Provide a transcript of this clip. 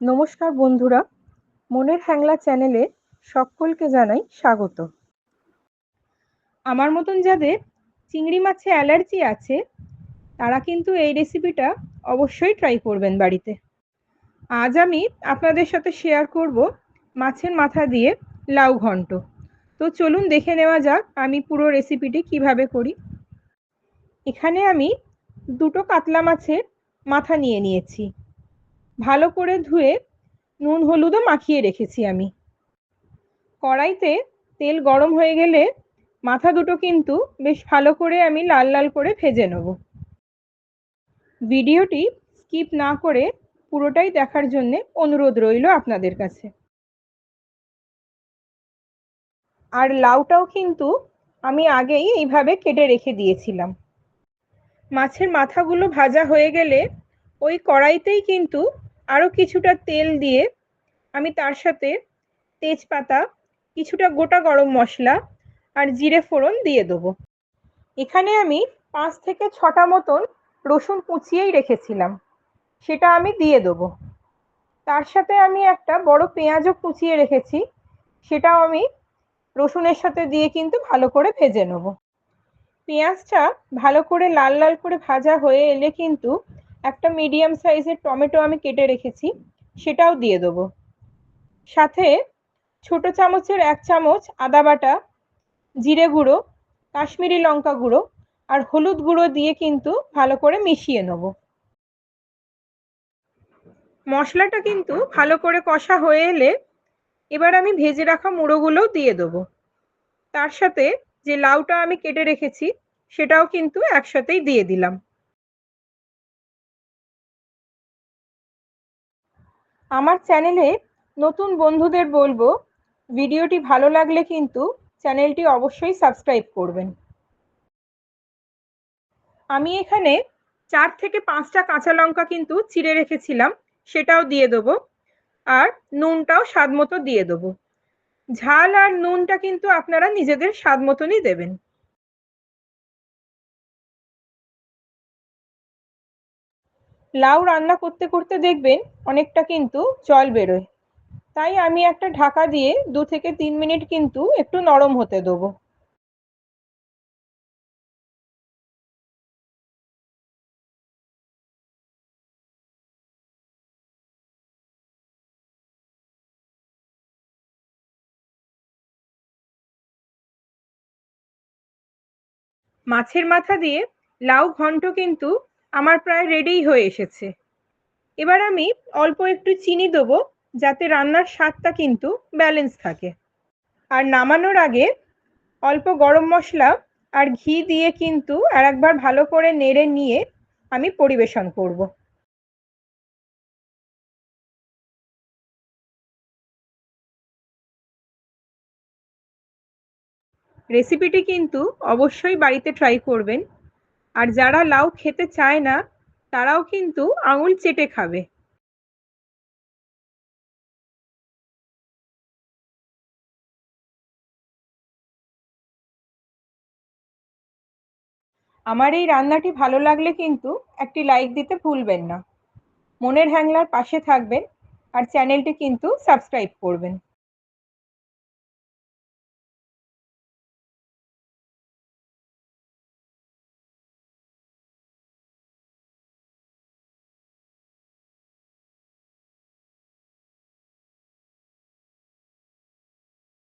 নমস্কার বন্ধুরা, মনের হ্যাংলা চ্যানেলে সকলকে জানাই স্বাগত। আমার মতন যাদের চিংড়ি মাছে অ্যালার্জি আছে, তারা কিন্তু এই রেসিপিটা অবশ্যই ট্রাই করবেন বাড়িতে। আজ আমি আপনাদের সাথে শেয়ার করব মাছের মাথা দিয়ে লাউ ঘন্ট। তো চলুন দেখে নেওয়া যাক আমি পুরো রেসিপিটি কীভাবে করি। এখানে আমি দুটো কাতলা মাছের মাথা নিয়ে নিয়েছি। ভালো করে ধুয়ে নুন হলুদও মাখিয়ে রেখেছি আমি। কড়াইতে তেল গরম হয়ে গেলে মাথা দুটো কিন্তু বেশ ভালো করে আমি লাল লাল করে ভেজে নেব। ভিডিওটি স্কিপ না করে পুরোটাই দেখার জন্য অনুরোধ রইল আপনাদের কাছে। আর লাউটাও কিন্তু আমি আগেই এইভাবে কেটে রেখে দিয়েছিলাম। মাছের মাথাগুলো ভাজা হয়ে গেলে ওই কড়াইতেই কিন্তু আরও কিছুটা তেল দিয়ে আমি তার সাথে তেজপাতা, কিছুটা গোটা গরম মশলা আর জিরে ফোড়ন দিয়ে দেবো। এখানে আমি পাঁচ থেকে ছটা মতন রসুন কুচিয়েই রেখেছিলাম। সেটা আমি দিয়ে দেবো। তার সাথে আমি একটা বড় পেঁয়াজও কুচিয়ে রেখেছি। সেটাও আমি রসুনের সাথে দিয়ে কিন্তু ভালো করে ভেজে নেব। পেঁয়াজটা ভালো করে লাল লাল করে ভাজা হয়ে এলে কিন্তু একটা মিডিয়াম সাইজের টমেটো আমি কেটে রেখেছি, সেটাও দিয়ে দেবো। সাথে ছোট চামচের এক চামচ আদা বাটা, জিরে গুঁড়ো, কাশ্মীরি লঙ্কা গুঁড়ো আর হলুদ গুঁড়ো দিয়ে কিন্তু ভালো করে মিশিয়ে নেব। মশলাটা কিন্তু ভালো করে কষা হয়ে এলে এবার আমি ভেজে রাখা মুড়োগুলোও দিয়ে দেবো। তার সাথে যে লাউটা আমি কেটে রেখেছি, সেটাও কিন্তু একসাথেই দিয়ে দিলাম। আমার চ্যানেলে নতুন বন্ধুদের বলব, ভিডিওটি ভালো লাগলে কিন্তু চ্যানেলটি অবশ্যই সাবস্ক্রাইব করবেন। আমি এখানে চার থেকে পাঁচটা কাঁচা লঙ্কা কিন্তু চিড়ে রেখেছিলাম, সেটাও দিয়ে দেবো। আর নুনটাও স্বাদ মতো দিয়ে দেবো। ঝাল আর নুনটা কিন্তু আপনারা নিজেদের স্বাদ মতনই দেবেন। লাউ রান্না করতে করতে দেখবেন অনেকটা কিন্তু জল বেরোয়। তাই আমি একটা ঢাকা দিয়ে দু থেকে তিন মিনিট কিন্তু একটু নরম হতে দেবো। মাছের মাথা দিয়ে লাউ ঘন্ট কিন্তু আমার প্রায় রেডিই হয়ে এসেছে। এবার আমি অল্প একটু চিনি দেবো, যাতে রান্নার স্বাদটা কিন্তু ব্যালেন্স থাকে। আর নামানোর আগে অল্প গরম মশলা আর ঘি দিয়ে কিন্তু আর একবার ভালো করে নেড়ে নিয়ে আমি পরিবেশন করব। রেসিপিটি কিন্তু অবশ্যই বাড়িতে ট্রাই করবেন। আর যারা লাউ খেতে চায় না, তারাও কিন্তু আঙুল চেটে খাবে। আমার এই রান্নাটি ভালো লাগলে কিন্তু একটি লাইক দিতে ভুলবেন না। মনের হ্যাংলার পাশে থাকবেন আর চ্যানেলটি কিন্তু সাবস্ক্রাইব করবেন।